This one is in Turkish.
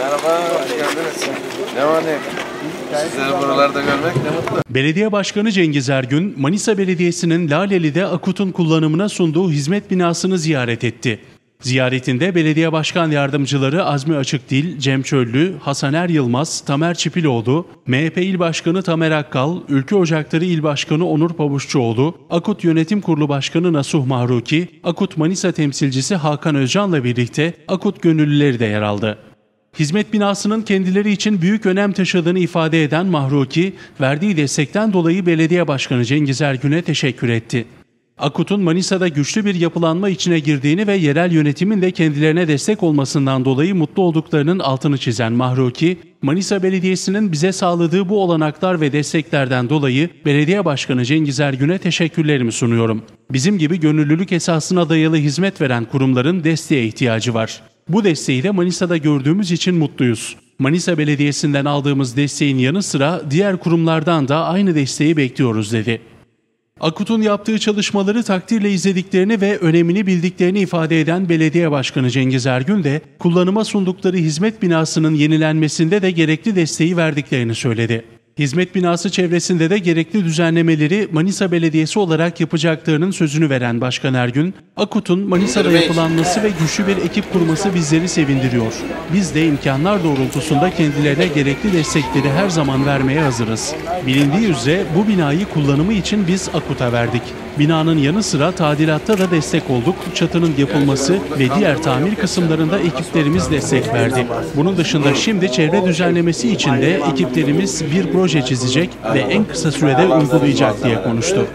Merhaba, hoş geldiniz. Ne var ne? Sizleri buralarda görmek ne mutlu. Belediye Başkanı Cengiz Ergün, Manisa Belediyesi'nin Laleli'de Akut'un kullanımına sunduğu hizmet binasını ziyaret etti. Ziyaretinde belediye başkan yardımcıları Azmi Açıkdil, Cem Çöllü, Hasan Er Yılmaz, Tamer Çipiloğlu, MHP İl Başkanı Tamer Akkal, Ülke Ocakları İl Başkanı Onur Pabuççuoğlu, Akut Yönetim Kurulu Başkanı Nasuh Mahruki, Akut Manisa temsilcisi Hakan Özcan'la birlikte Akut gönüllüleri de yer aldı. Hizmet binasının kendileri için büyük önem taşıdığını ifade eden Mahruki, verdiği destekten dolayı Belediye Başkanı Cengiz Ergün'e teşekkür etti. Akut'un Manisa'da güçlü bir yapılanma içine girdiğini ve yerel yönetimin de kendilerine destek olmasından dolayı mutlu olduklarının altını çizen Mahruki, Manisa Belediyesi'nin bize sağladığı bu olanaklar ve desteklerden dolayı Belediye Başkanı Cengiz Ergün'e teşekkürlerimi sunuyorum. Bizim gibi gönüllülük esasına dayalı hizmet veren kurumların desteğe ihtiyacı var. Bu desteği de Manisa'da gördüğümüz için mutluyuz. Manisa Belediyesi'nden aldığımız desteğin yanı sıra diğer kurumlardan da aynı desteği bekliyoruz dedi. Akut'un yaptığı çalışmaları takdirle izlediklerini ve önemini bildiklerini ifade eden Belediye Başkanı Cengiz Ergün de kullanıma sundukları hizmet binasının yenilenmesinde de gerekli desteği verdiklerini söyledi. Hizmet binası çevresinde de gerekli düzenlemeleri Manisa Belediyesi olarak yapacaklarının sözünü veren Başkan Ergün, Akut'un Manisa'da yapılanması ve güçlü bir ekip kurması bizleri sevindiriyor. Biz de imkanlar doğrultusunda kendilerine gerekli destekleri her zaman vermeye hazırız. Bilindiği üzere bu binayı kullanımı için biz Akut'a verdik. Binanın yanı sıra tadilatta da destek olduk. Çatının yapılması ve diğer tamir kısımlarında ekiplerimiz destek verdi. Bunun dışında şimdi çevre düzenlemesi için de ekiplerimiz bir proje çizecek ve en kısa sürede uygulayacak diye konuştu.